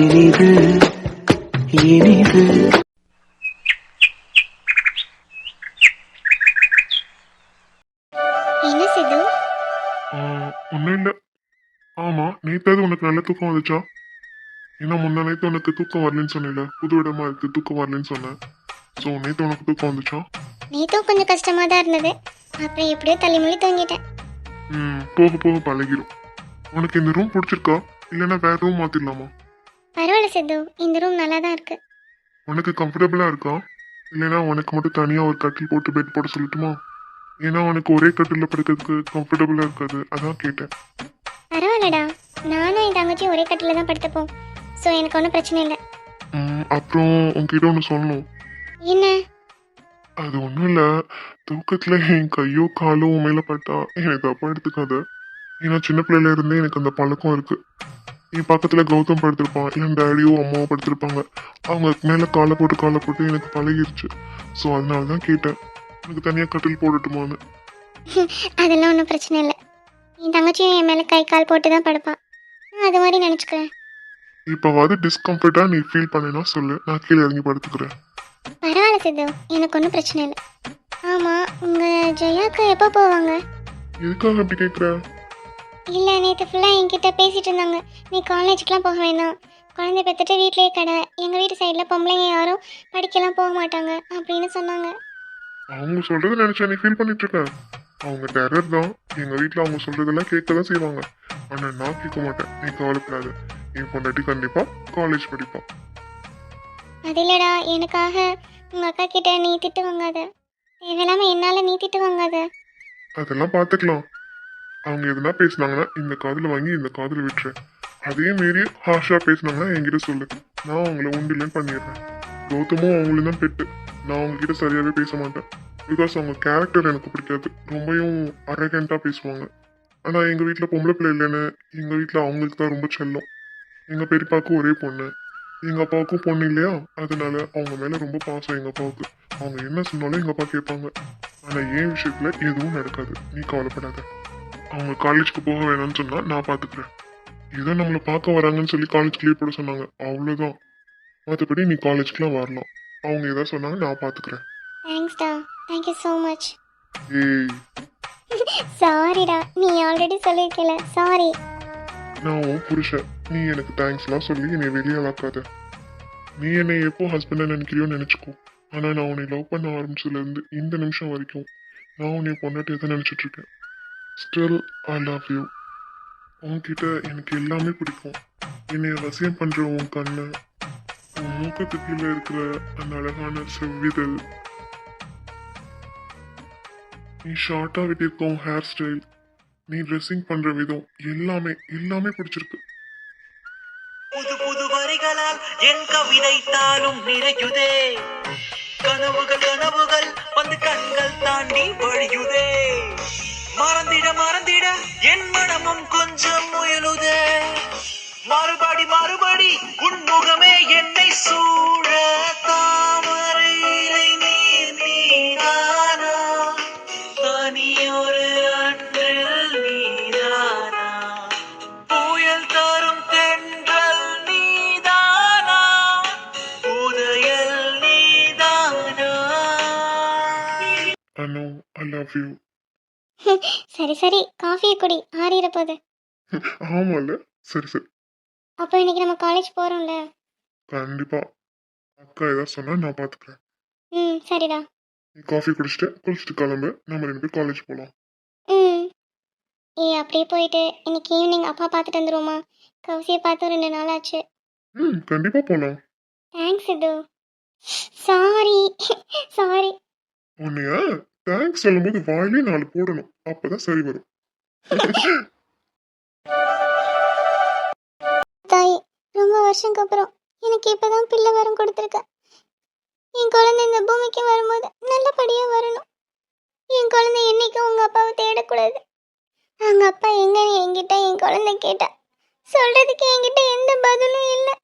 இனிது இனிது. என்ன இல்லை. ஆமாம் நேற்றாவது உனக்கு நல்ல தூக்கம் வந்துச்சா? ஏன்னா முந்தா நேற்று உனக்கு தூக்கம் வரலன்னு சொன்னேன்ல புது இடமா இருக்கு தூக்கம் வரலன்னு சொன்னேன். ஸோ நேற்று உனக்கு தூக்கம் வந்துச்சா? நேத்தும் கொஞ்சம் கஷ்டமா தான் இருந்தது. அப்புறம் எப்படியோ தள்ளிமொழி தூங்கிட்டேன். ம் போக போக பழகிரும். உனக்கு இந்த ரூம் பிடிச்சிருக்கா? இல்லைன்னா வேற ரூம் பரவாயில்ல சித்து. இந்த ரூம் நல்லா தான் இருக்கு. உனக்கு கம்ஃபர்டபுளாக இருக்கா? இல்லைன்னா உனக்கு மட்டும் தனியாக ஒரு கட்டில் போட்டு பெட் போட சொல்லட்டுமா? ஏன்னா உனக்கு ஒரே கட்டிலில் படுக்கிறதுக்கு கம்ஃபர்டபுளாக இருக்காது. அதான் கேட்டேன். பரவாயில்லடா. நானும் என் தங்கச்சியும் ஒரே கட்டில தான் படுத்துப்போம். ஸோ எனக்கு ஒன்றும் பிரச்சனை இல்லை. அப்புறம் உன்கிட்ட ஒன்று சொல்லணும். என்ன? அது ஒன்றும் இல்லை. தூக்கத்தில் என் கையோ காலோ உன் மேலே பட்டா. எனக்கு அப்பா எடுத்துக்காத. ஏன்னா சின்ன பிள்ளையில இருந்தே எனக்கு அந்த பழக்கம் இருக்கு. என் பக்கத்தில் கௌதம் படுத்திருப்பான் என் டேடியோ அம்மாவோ படுத்திருப்பாங்க. அவங்க மேலே காலை போட்டு காலை போட்டு எனக்கு பழகிருச்சு. ஸோ அதனால தான் கேட்டேன். எனக்கு தனியாக கட்டில் போடட்டுமான்னு. அதெல்லாம் ஒன்றும் பிரச்சனை இல்லை. என் தங்கச்சியும் என் மேலே கை கால் போட்டு தான் படுப்பான் அது மாதிரி நினச்சிக்கிறேன். இப்போவாது டிஸ்கம்ஃபர்ட்டாக நீ ஃபீல் பண்ணினா சொல்லு. நான் கீழே இறங்கி படுத்துக்கிறேன். பரவாயில்ல சித்து. எனக்கு ஒன்றும் பிரச்சனை இல்லை. ஆமாம் உங்கள் ஜெயாக்கு எப்போ போவாங்க? எதுக்காக அப்படி கேட்குற இல்லை நேற்று ஃபுல்லாக என்கிட்ட பேசிட்டு இருந்தாங்க. நீ காலேஜுக்குலாம் போக வேணாம். குழந்தை பெற்றுட்டு வீட்லயே கடை. எங்கள் வீட்டு சைடில் பொம்பளைங்க யாரும் படிக்கலாம் போக மாட்டாங்க அப்படின்னு சொன்னாங்க. அவங்க சொல்றது நினைச்சா நீ ஃபீல் பண்ணிட்டு அவங்க டெரர் தான். எங்க வீட்ல அவங்க சொல்றதெல்லாம் கேட்க தான் செய்வாங்க. ஆனா நான் கேட்க மாட்டேன். நீ கவலைப்படாத. என் பொண்டாட்டி கண்டிப்பா காலேஜ் படிப்பா. அது இல்லடா. எனக்காக உங்கள் அக்கா கிட்ட நீ திட்டு வாங்காத. தேவையில்லாமல் என்னால் நீ திட்டு வாங்காத. அதெல்லாம் பார்த்துக்கலாம் அவங்க எதுனா பேசினாங்கன்னா இந்த காதில் வாங்கி இந்த காதில் விட்டுறேன். அதே மாரி ஹார்ஷாக பேசினாங்கன்னா என்கிட்ட சொல்லு. நான் அவங்கள உண்டிலன்னு பண்ணிடுறேன். கௌதமும் அவங்களும் தான் பெட்டு. நான் அவங்க சரியாகவே பேச மாட்டேன். பிகாஸ் அவங்க கேரக்டர் எனக்கு பிடிக்காது. ரொம்பவும் அரகண்ட்டாக பேசுவாங்க. ஆனால் எங்கள் வீட்டில் பொம்பளை பிள்ளை இல்லைன்னு எங்கள் வீட்டில் அவங்களுக்கு தான் ரொம்ப செல்லம். எங்கள் பெரியப்பாவுக்கும் ஒரே பொண்ணு. எங்கள் அப்பாவுக்கும் பொண்ணு இல்லையா? அதனால அவங்க மேலே ரொம்ப பாசம் எங்கள் அப்பாவுக்கு. அவங்க என்ன சொன்னாலும் எங்கள் அப்பா கேட்பாங்க. ஆனால் என் விஷயத்தில் எதுவும் நடக்காது. நீ கவலைப்படாத. அவங்க காலேஜ்க்கு போக வேணாம்னு சொன்னா நான் பாத்துக்கிறேன். ஏதோ நம்மளை பார்க்க வராங்கன்னு சொல்லி காலேஜ் லீவ் போட சொன்னாங்க. அவ்வளவுதான். மற்றபடி நீ காலேஜ்க்குலாம் வரலாம் அவங்க ஏதாவது சொன்னாங்க நான் பாத்துக்கிறேன். தேங்க்ஸ்டா தேங்க்யூ ஸோ மச் ஏய். சாரிடா நீ ஆல்ரெடி சொல்லியிருக்கல சாரி நான் உன் புருஷன். நீ எனக்கு தேங்க்ஸ்லாம் சொல்லி என்னை வெளியாளாக்காத நீ என்னை எப்போ ஹஸ்பண்டை நினைக்கிறியோ நினைச்சுக்கோ. ஆனா நான் உன்னை லவ் பண்ண ஆரம்பிச்சதுல இருந்து இந்த நிமிஷம் வரைக்கும் நான் உன்னை பொண்டாட்டி எதை நினைச்சிட்டு இருக்கேன். ஸ்டில் ஐ லவ் யூ உன்கிட்ட எனக்கு எல்லாமே பிடிக்கும். என்னை வசியம் பண்ணுற உன் கண்ணு உன் மூக்கத்து கீழே இருக்கிற அந்த அழகான செவ்விதழ். நீ ஷார்ட்டாக விட்டிருக்கோம் ஹேர் ஸ்டைல் நீ ட்ரெஸ்ஸிங் பண்ணுற விதம் எல்லாமே எல்லாமே பிடிச்சிருக்கு. புது புது வரிகளால் என் கவிதை தானும் நிறையுதே. கனவுகள் கனவுகள் வந்து கண்கள் தாண்டி வழியுதே. மறந்திட மறந்திட என் மனமும் கொஞ்சம் முயலுத. மறுபடி மறுபடி உன்முகமே என்னை சூழத்தான் சரி சரி. காஃபியை குடி. போகுது. ஆமால சரி சரி. அப்போ இன்னைக்கு நம்ம காலேஜ் போகிறோம்ல கண்டிப்பா. அக்கா ஏதாவது சொன்னா நான் பாத்துக்கிறேன். ம் சரிடா. நீ காஃபி குடிச்சிட்டு குளிச்சுட்டு கிளம்பு. நம்ம ரெண்டு பேரும் காலேஜ் போலாம். ம். ஏ அப்படியே போயிட்டு இன்னைக்கு ஈவினிங் அப்பா பார்த்துட்டு வந்துருவோமா? கௌசியை பார்த்து ரெண்டு நாள் ஆச்சு ம் கண்டிப்பா போலாம். தேங்க்ஸ் இது சாரி சாரி உன்னைய? தேங்க்ஸ் சொல்லும்போது வாயிலே நாலு போடணும். அப்பதான் சரி வரும். தாய் ரொம்ப வருஷங்க அப்புறம் எனக்கு இப்பதான் பிள்ளை வரம் கொடுத்துருக்க. என் குழந்தை இந்த பூமிக்கு வரும்போது நல்லபடியா வரணும். என் குழந்தை என்னைக்கும் உங்க அப்பாவை தேடக்கூடாது. அவங்க அப்பா எங்கன்னு என்கிட்ட என் குழந்தை கேட்டா சொல்றதுக்கு என்கிட்ட எந்த பதிலும் இல்லை.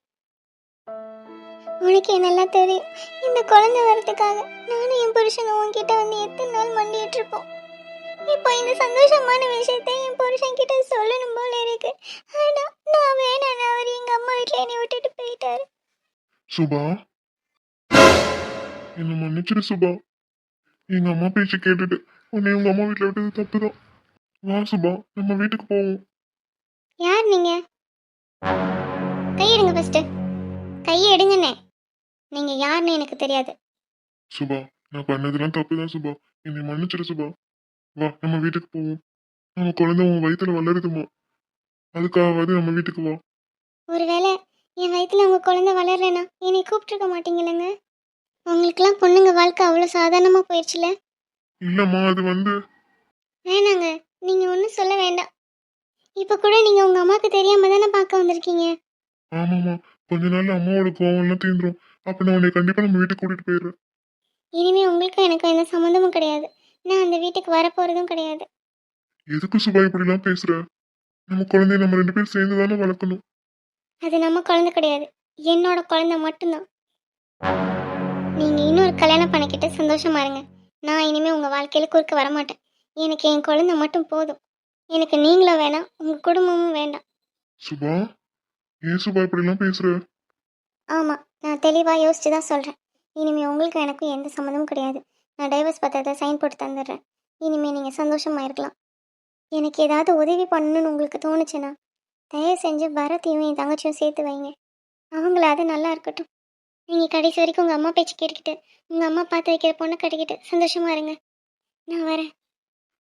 உனக்கு நல்லா தெரியும்? இந்த குழந்தை வரதுக்காக நானும் என் புருஷனும் உன்கிட்ட வந்து எத்தனை நாள் மண்டிட்டு இருப்போம் இப்போ இந்த சந்தோஷமான விஷயத்தை என் புருஷன் கிட்ட சொல்லணும் போல இருக்கு. ஆனா நான் வேணாம் அவர் எங்க அம்மா வீட்ல என்னை விட்டுட்டு சுபா. என்ன மன்னிச்சிரு சுபா. எங்க அம்மா பேச்சு கேட்டுட்டு உன்னை உங்க அம்மா வீட்டுல விட்டது தப்புதான். வா சுபா நம்ம வீட்டுக்கு போவோம். யார் நீங்க? கை எடுங்க ஃபர்ஸ்ட் கையை எடுங்கண்ணே நீங்க யாருன்னு எனக்கு தெரியாது. சுபா நான் பண்ணதெல்லாம் தப்புதான் சுபா. என்னை மன்னிச்சிரு சுபா. வா நம்ம வீட்டுக்கு போவோம். நம்ம குழந்தை உன் வயித்துல வளருதுமா? அதுக்காகவாது நம்ம வீட்டுக்கு வா. ஒருவேளை என் வயித்துல உங்க குழந்தை வளரலனா என்னை கூப்பிட்டுருக்க மாட்டீங்களேங்க உங்களுக்குலாம் பொண்ணுங்க வாழ்க்கை அவ்வளோ சாதாரணமா போயிடுச்சுல? இல்லம்மா அது வந்து வேணாங்க நீங்க ஒன்றும் சொல்ல வேண்டாம். இப்போ கூட நீங்க உங்க அம்மாவுக்கு தெரியாம தானே பார்க்க வந்திருக்கீங்க? ஆமாம்மா கொஞ்ச நாள்ல அம்மாவோட கோவம் எல்லாம் தீந்துரும். அப்ப நான் உன்னை கண்டிப்பா நம்ம வீட்டுக்கு கூட்டிட்டு போயிடுறேன். இனிமே உங்களுக்கும் எனக்கும் எந்த சம்மந்தமும் கிடையாது. நான் அந்த வீட்டுக்கு வரப்போறதும் கிடையாது. எதுக்கு சுபா இப்படிலாம் பேசுற? நம்ம குழந்தைய நம்ம ரெண்டு பேரும் சேர்ந்து தானே வளர்க்கணும். அது நம்ம குழந்தை கிடையாது. என்னோட குழந்தை மட்டும்தான். நீங்க இன்னொரு கல்யாணம் பண்ணிக்கிட்டு சந்தோஷமா இருங்க. நான் இனிமே உங்க வாழ்க்கையில குறுக்க வரமாட்டேன். எனக்கு என் குழந்தை மட்டும் போதும். எனக்கு நீங்களும் வேணாம். உங்க குடும்பமும் வேண்டாம். சுபா ஏன் சுபா இப்படிலாம் பேசுற? ஆமா நான் தெளிவா யோசிச்சு தான் சொல்றேன். இனிமே உங்களுக்கும் எனக்கும் எந்த சம்மந்தமும் கிடையாது. நான் டைவர்ஸ் பத்திரத்தை சைன் போட்டு தந்துடுறேன். இனிமே நீங்க சந்தோஷமா இருக்கலாம். எனக்கு ஏதாவது உதவி பண்ணணும்னு உங்களுக்கு தோணுச்சுன்னா தயவு செஞ்சு பரத்தையும் என் தங்கச்சியும் சேர்த்து வைங்க. அவங்களாவது நல்லா இருக்கட்டும். நீங்கள் கடைசி வரைக்கும் உங்கள் அம்மா பேச்சு கேட்டுக்கிட்டு உங்கள் அம்மா பார்த்து வைக்கிற பொண்ணை கட்டிக்கிட்டு சந்தோஷமா இருங்க. நான் வரேன்.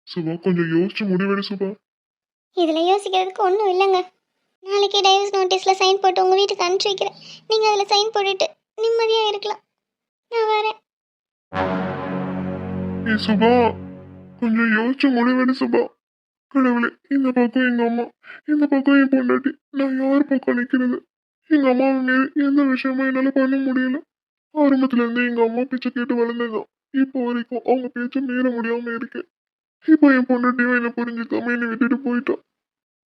சுபா கொஞ்சம் யோசிச்சு முடிவெடு சுபா. இதில் யோசிக்கிறதுக்கு ஒன்றும் இல்லைங்க. நாளைக்கே டைவர்ஸ் நோட்டீஸில் சைன் போட்டு உங்கள் வீட்டுக்கு அனுப்பிச்சி வைக்கிறேன். நீங்கள் அதில் சைன் போட்டுட்டு நிம்மதியாக இருக்கலாம். நான் வரேன். ஏ சுபா கொஞ்சம் யோசிச்சு முடிவெடு சுபா. கடவுளே இந்த பக்கம் எங்க அம்மா இந்த பக்கம் என் பொண்டாட்டி. நான் யார் பக்கம் நிக்கிறது? எங்க அம்மாவை மீறி எந்த விஷயமும் என்னால பண்ண முடியல. ஆரம்பத்துலேருந்து எங்கள் எங்க அம்மா பேச்சை கேட்டு வளர்ந்ததுதான். இப்போ வரைக்கும் அவங்க பேச்சை மீற முடியாம இருக்கேன். இப்போ என் பொண்டாட்டியும் என்னை புரிஞ்சுக்காம என்னை விட்டுட்டு போயிட்டான்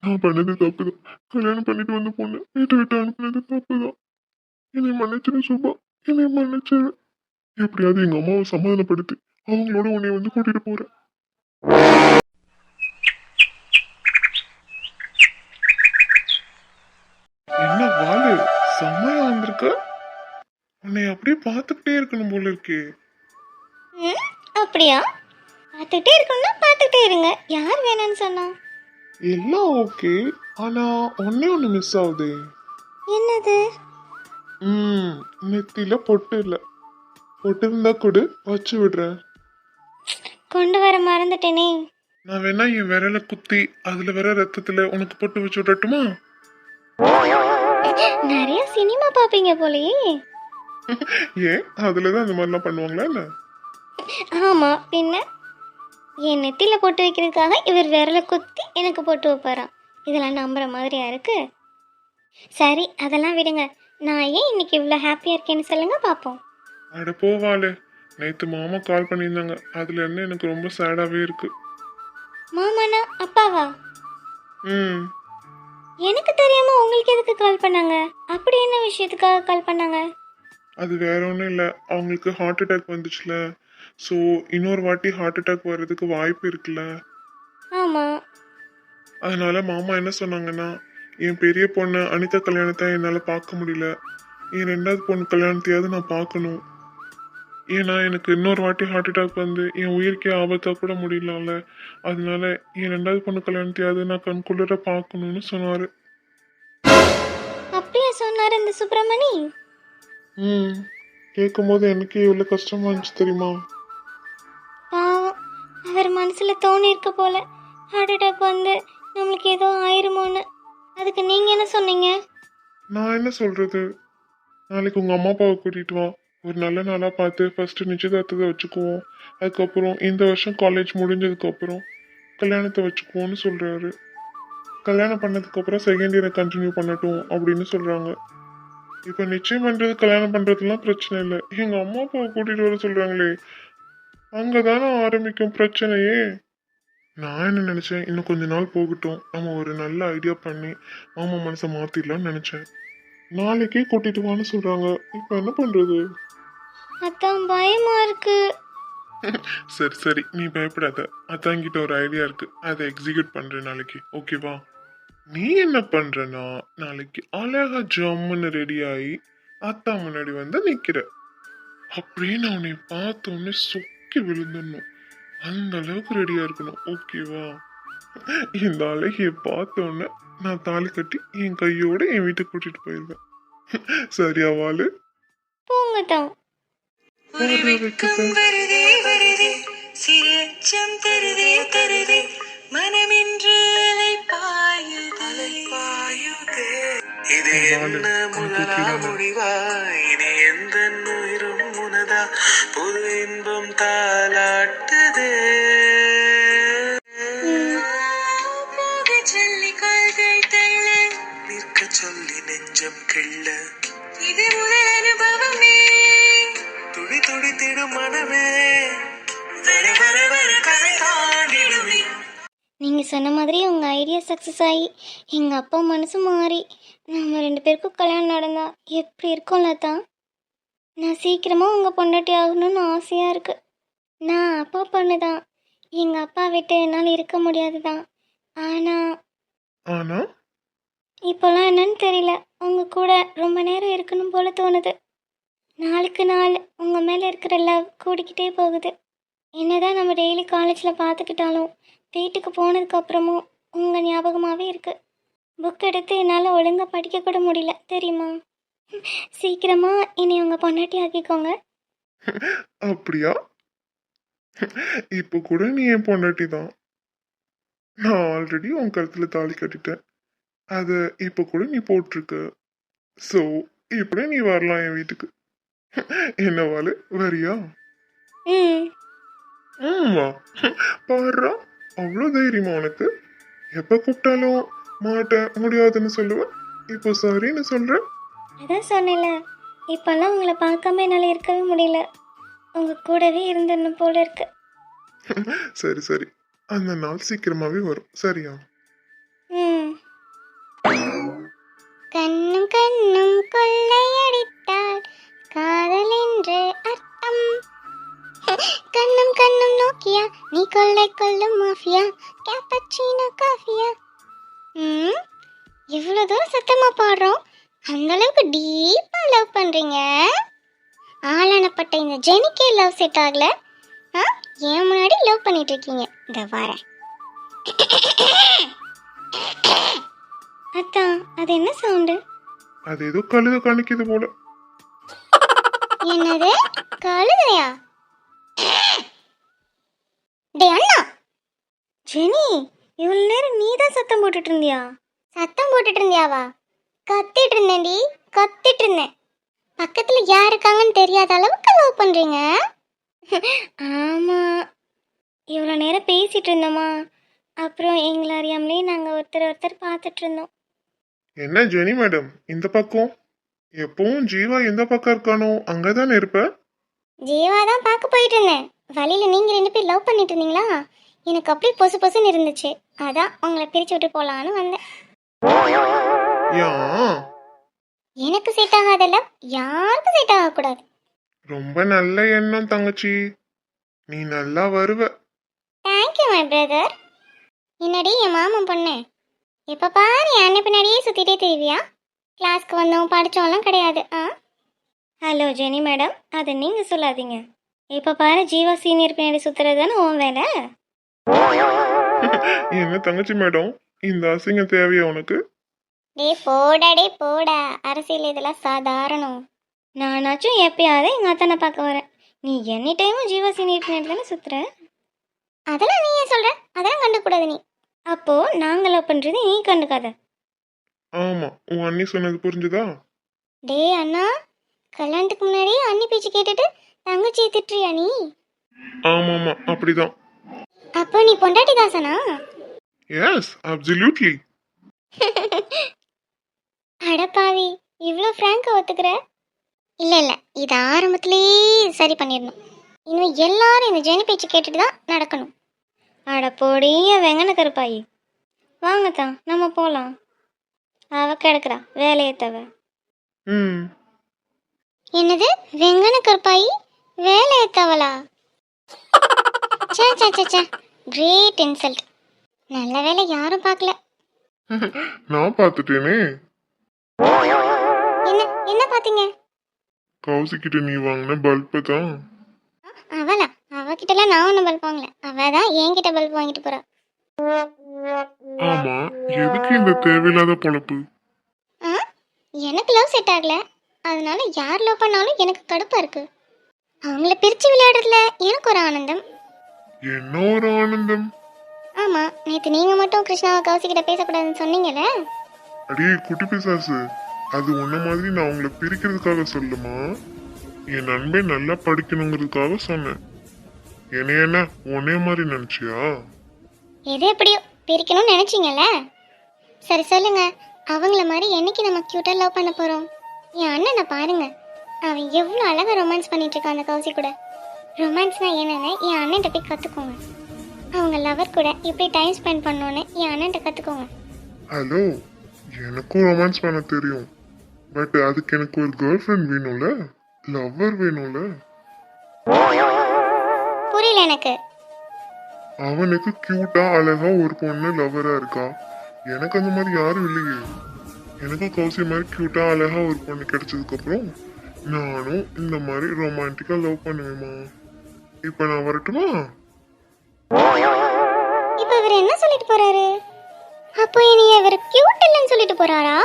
நான் பண்ணது தப்புதான். கல்யாணம் பண்ணிட்டு வந்த பொண்ணு வீட்டை விட்டு அனுப்புனது தப்புதான். என்னை மன்னிச்சிரு சுபா. என்னை மன்னிச்சிரு. எப்படியாவது எங்க அம்மாவை சமாதானப்படுத்தி அவங்களோட உன்னை வந்து கூட்டிட்டு போறேன். என்ன வாலு செம்மையா வந்திருக்க? உன்னை அப்படியே பார்த்துக்கிட்டே இருக்கணும் போல இருக்கே. அப்படியா? பார்த்துக்கிட்டே இருக்கணும்னா பார்த்துக்கிட்டே இருங்க. யார் வேணான்னு சொன்னா? எல்லாம் ஓகே ஆனா ஒன்னே ஒன்று மிஸ் ஆகுது என்னது? ம் நெத்தியில பொட்டு இல்ல. பொட்டு இருந்தா கொடு வச்சு விடுறேன். கொண்டு வர மறந்துட்டேனே. நான் வேணா என் விரலை குத்தி அதுல வர ரத்தத்துல உனக்கு பொட்டு வச்சு விடட்டுமா? நிறைய சினிமா பார்ப்பீங்க போலயே. ஏன் அதுலதான் இந்த மாதிரிலாம் பண்ணுவாங்களா என்ன? ஆமா பின்ன? என் நெத்தியில போட்டு வைக்கிறதுக்காக இவர் விரலை குத்தி எனக்கு போட்டு வைப்பாராம். இதெல்லாம் நம்புற மாதிரியா இருக்கு? சரி அதெல்லாம் விடுங்க. நான் ஏன் இன்னைக்கு இவ்வளோ ஹாப்பியாக இருக்கேன்னு சொல்லுங்க பார்ப்போம் அட போவாளே. நேத்து மாமா கால் பண்ணியிருந்தாங்க. அதுல இருந்து எனக்கு ரொம்ப சேடாவே இருக்கு. மாமானா அப்பாவா? ம். எனக்கு தெரியாம உங்களுக்கு எதுக்கு கால் பண்ணாங்க? அப்படி என்ன விஷயத்துக்காக கால் பண்ணாங்க? அது வேற ஒன்றும் இல்லை. அவங்களுக்கு ஹார்ட் அட்டாக் வந்துச்சுல. ஸோ இன்னொரு வாட்டி ஹார்ட் அட்டாக் வர்றதுக்கு வாய்ப்பு இருக்குல்ல? ஆமா. அதனால மாமா என்ன சொன்னாங்கன்னா என் பெரிய பொண்ணு அனிதா கல்யாணத்தை என்னால் பார்க்க முடியல. என் ரெண்டாவது பொண்ணு கல்யாணத்தையாவது நான் பார்க்கணும். ஏன்னா எனக்கு இன்னொரு வாட்டி ஹார்ட் அட்டாக் வந்து என் உயிருக்கே ஆபத்தாக கூட முடியலல்ல அதனால என் ரெண்டாவது பொண்ணு கல்யாணத்தையாவது நான் கண்குளிர பார்க்கணும்னு சொன்னார். அப்படியா சொன்னார் இந்த சுப்பிரமணி? ம். கேட்கும்போது எனக்கே எவ்வளோ கஷ்டமா இருந்துச்சு தெரியுமா? பாவம். அவர் மனசில் தோணி இருக்க போல. ஹார்ட் அட்டாக் வந்து நம்மளுக்கு ஏதோ ஆயிருமோன்னு. அதுக்கு நீங்கள் என்ன சொன்னீங்க? நான் என்ன சொல்கிறது நாளைக்கு உங்கள் அம்மா அப்பாவை கூட்டிகிட்டு வா. ஒரு நல்ல நாளாக பார்த்து ஃபஸ்ட்டு நிச்சயதார்த்தத்தை வச்சுக்குவோம். அதுக்கப்புறம் இந்த வருஷம் காலேஜ் முடிஞ்சதுக்கப்புறம் கல்யாணத்தை வச்சுக்குவோன்னு சொல்கிறாரு கல்யாணம் பண்ணதுக்கப்புறம் செகண்ட் இயரை கண்டினியூ பண்ணட்டும் அப்படின்னு சொல்கிறாங்க இப்போ நிச்சயம் பண்ணுறது கல்யாணம் பண்ணுறதுலாம் பிரச்சனை இல்லை. எங்கள் அம்மா அப்பாவை கூட்டிகிட்டு வர சொல்கிறாங்களே சொல்றாங்களே அங்கதானே ஆரம்பிக்கும் பிரச்சனையே. நான் என்ன நினைச்சேன்? இன்னும் கொஞ்ச நாள் போகட்டும். நம்ம ஒரு நல்ல ஐடியா பண்ணி மாமா மனசை மாத்திடலாம்னு நினைச்சேன். நாளைக்கே கூட்டிட்டு வான்னு சொல்றாங்க. இப்போ என்ன பண்றது? அதான் பயமா இருக்கு. சரி சரி. நீ பயப்படாத. அத்தாங்கிட்ட ஒரு ஐடியா இருக்கு. அதை எக்ஸிக்யூட் பண்றேன் நாளைக்கு. ஓகேவா நீ என்ன பண்றனா? நாளைக்கு அழகா ஜம்முன்னு ரெடி ஆகி அத்தா முன்னாடி வந்து நிக்கிற. அப்படியே நான் உன்னை பார்த்த உடனே சொக்கி விழுந்துடணும். அந்த அளவுக்கு ரெடியா இருக்கணும். ஓகேவா இந்த அழகிய பார்த்த உடனே நான் தாலி கட்டி என் கையோட என் வீட்டுக்கு கூட்டிட்டு போயிருவேன். சரியா வாளு போங்க நீங்கள் சொன்ன மாதிரி உங்கள் ஐடியா சக்ஸஸ் ஆகி எங்கள் அப்பா மனசு மாறி நம்ம ரெண்டு பேருக்கும் கல்யாணம் நடந்தா எப்படி இருக்கும்ல தான் நான் சீக்கிரமாக உங்கள் பொண்டாட்டி ஆகணும்னு ஆசையாக இருக்குது நான் அப்பா பொண்ணு தான் எங்கள் அப்பா விட்டு என்னால் இருக்க முடியாது தான் ஆனால் ஆனா? இப்போலாம் என்னன்னு தெரியல. உங்கள் கூட ரொம்ப நேரம் இருக்கணும் போல தோணுது. நாளுக்கு நாள் உங்கள் மேலே இருக்கிற லவ் கூடிக்கிட்டே போகுது. என்னதான் நம்ம டெய்லி காலேஜில் பார்த்துக்கிட்டாலும் வீட்டுக்கு போனதுக்கு அப்புறமும் உங்கள் ஞாபகமாகவே இருக்கு. புக் எடுத்து என்னால் ஒழுங்காக படிக்க கூட முடியல தெரியுமா? சீக்கிரமாக என்னை உங்கள் பொண்டாட்டி ஆக்கிக்கோங்க. அப்படியா? இப்போ கூட நீ என் பொண்டாட்டி தான். நான் ஆல்ரெடி உன் கருத்துல தாலி கட்டிட்டேன். அத இப்போ கூட நீ போட்டிருக்க. ஸோ இப்படி நீ வரலாம் என் வீட்டுக்கு. என்ன வாழு வரியா? ம். ஆமா பாடுறா. அவ்வளோ தைரியமா உனக்கு. எப்போ கூப்பிட்டாலும் மாட்டேன் முடியாதுன்னு சொல்லுவேன் இப்போ சரின்னு சொல்ற. அதான் சொன்னேன்ல. இப்போல்லாம் உங்களை பார்க்காம என்னால் இருக்கவே முடியல. உங்கள் கூடவே இருந்துடணும் போல இருக்கு. சரி சரி. அந்த நாள் சீக்கிரமாவே வரும். சரியா? ம். கண்ணும் கண்ணும் கொள்ளையடித்தால் காதல் என்று அர்த்தம். கண்ணும் கண்ணும் நோக்கியா? நீ கொள்ளை கொள்ளும் மாஃபியா? கேப்பச்சினோ காஃபியா? ம்? இவ்வளோ தூரம் சத்தமாக பாடுறோம்? அந்த அளவுக்கு டீப்பாக லவ் பண்ணுறீங்க ஆளானப்பட்ட இந்த ஜெனிக்கே லவ் செட் ஆகல. ஆ? ஏன் முன்னாடி லவ் பண்ணிட்டு இருக்கீங்க. இந்த வரேன் அத்தான் அது என்ன சவுண்டு அது ஏதோ கழுத காணிக்குது போல. என்னது? கழுதையா? டே அண்ணா. ஜெனி இவ்வளவு நேரம் நீ தான் சத்தம் போட்டுட்டு இருந்தியா? சத்தம் போட்டுட்டு இருந்தியாவா? கத்திட்டு இருந்தேன்டி கத்திட்டு இருந்தேன். பக்கத்துல யார் இருக்காங்கன்னு தெரியாத அளவுக்கு லவ் பண்றீங்க? ஆமா. இவ்வளோ நேரம் பேசிட்டு இருந்தோமா? அப்புறம் எங்களை அறியாமலே நாங்கள் ஒருத்தர் ஒருத்தர் பார்த்துட்டு இருந்தோம். என்ன ஜெனி மேடம் இந்த பக்கம்? எப்பவும் ஜீவா எந்த பக்கம் இருக்கானோ அங்கதானே இருப்ப? ஜீவா தான் பார்க்க போயிட்டு இருந்தேன் வழியில் நீங்கள் ரெண்டு பேர் லவ் பண்ணிட்டு இருந்தீங்களா? எனக்கு அப்படியே பொசு பொசுன்னு இருந்துச்சு. அதான் உங்களை பிரிச்சு விட்டு போகலான்னு வந்தேன். எனக்கு செட் ஆகாதல்ல யாருக்கும் செட் ஆகக்கூடாது. ரொம்ப நல்ல எண்ணம் தங்கச்சி. நீ நல்லா வருவ. தேங்க்யூ மை பிரதர் என்னடி என் மாமன் பொண்ணு? எப்போ பாரு என் அண்ணன் பின்னாடியே சுற்றிட்டே தெரிவியா? கிளாஸ்க்கு வந்தோம் படித்தோம்லாம் கிடையாது ஆ? Hello Jenny madam. அதை நீங்கள் சொல்லாதீங்க. இப்போ பாரு ஜீவா சீனியர் பின்னாடி சுற்றுறது தானே உன் வேலை? என்ன தங்கச்சி மேடம்? இந்த அசிங்கம் தேவையா உனக்கு? டே போடா டே போடா. அரசியல் இதெல்லாம் சாதாரணம். நானாச்சும் எப்பயாவது எங்கள் அத்தனை பார்க்க வரேன். நீ எனி டைமும் ஜீவா சீனியர் பின்னாடி தானே சுற்றுற அதெல்லாம் நீ ஏன் சொல்கிற அதெல்லாம் கண்டுக்கூடாது நீ. அப்போது நாங்கள் லவ் பண்ணுறது நீ கண்டுக்காத. ஆமா உன் அண்ணி சொன்னது புரிஞ்சுதா? டே அண்ணா. கல்யாணத்துக்கு முன்னாடி அண்ணி பேச்சு கேட்டுட்டு தங்கச்சியை திட்டுறியா நீ? ஆமாமா அப்படிதான். அப்போ நீ பொண்டாட்டி தாசனா? எஸ் அப்சல்யூட்லி அடப்பாவி இவ்வளோ ஃப்ராங்காக ஒத்துக்கிற? இல்லை இல்லை இது ஆரம்பத்திலேயே சரி பண்ணிடணும். இனிமே எல்லாரும் இந்த ஜெனி பேச்சு கேட்டுட்டு தான் நடக்கணும். அட பொடிய வெங்கன கருப்பாயி. வாங்க தான் நம்ம போகலாம் அவ கிடக்குறா வேலையை தவ. ம். என்னது? வெங்கன கருப்பாயி? வேலையை தவளா சே சே சே சே கிரேட் இன்சல்ட் நல்ல வேலை யாரும் பார்க்கல. நான் பார்த்துட்டேனே. என்ன என்ன பார்த்தீங்க? கௌசிக்கிட்ட நீ வாங்கின பல்பை தான். அவளா? அவகிட்டலாம் நான் ஒன்றும் பல்ப் வாங்கல. அவ தான் என்கிட்ட பல்ப் வாங்கிட்டு போறா. ஆமா எதுக்கு இந்த தேவையில்லாத பொழப்பு? எனக்கு லவ் செட் ஆகல. அதனால யார் லவ் பண்ணாலும் எனக்கு கடுப்பா இருக்கு. அவங்கள பிரிச்சு விளையாடுறதுல எனக்கு ஒரு ஆனந்தம். என்ன ஒரு ஆனந்தம்? ஆமா நேத்து நீங்க மட்டும் கிருஷ்ணாவை கௌசிக்கிட்ட பேசக்கூடாதுன்னு சொன்னீங்கல்ல? அடியே குட்டி பிசாசு அது உன்ன மாதிரி நான் உங்களை பிரிக்கிறதுக்காக சொல்லுமா? என் நண்பன் நல்லா படிக்கணுங்கிறதுக்காக சொன்னேன். என்னை என்ன உன்னே மாதிரி நினைச்சியா? எது எப்படியோ பிரிக்கணும்னு நினைச்சீங்கல்ல? சரி சொல்லுங்க. அவங்கள மாதிரி என்னைக்கு நம்ம கியூட்டா லவ் பண்ண போறோம்? என் அண்ணனை பாருங்க. அவன் எவ்வளோ அழகா ரொமான்ஸ் பண்ணிட்டு இருக்கான் அந்த கௌசி கூட. ரொமான்ஸ்னா என்னன்னு என் அண்ணன்ட்ட போய் கத்துக்கோங்க. அவங்க லவர் கூட எப்படி டைம் ஸ்பெண்ட் பண்ணணும்னு என் அண்ணன்ட்ட கத்துக்கோங்க. ஹலோ எனக்கும் ரொமான்ஸ் பண்ண தெரியும். பட் அதுக்கு எனக்கு ஒரு கேர்ள் ஃப்ரெண்ட் வேணும்ல? லவ்வர் வேணும்ல? புரியல எனக்கு. அவனுக்கு கியூட்டா அழகா ஒரு பொண்ணு லவ்வரா இருக்கா? எனக்கு அந்த மாதிரி யாரும் இல்லையே. எனக்கும் கௌசி மாதிரி க்யூட்டாக அழகாக ஒரு பொண்ணு கிடைச்சதுக்கப்புறம் நானும் இந்த மாதிரி ரொமான்டிக்காக லவ் பண்ணுவேமா இப்போ நான் வரட்டுமா? இப்போ இவர் என்ன சொல்லிட்டு போறாரு? அப்போ இனி இவர் கியூட் இல்லைன்னு சொல்லிட்டு போறாரா?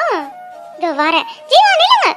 இதோ வரேன். ஜீவா நில்லுங்க.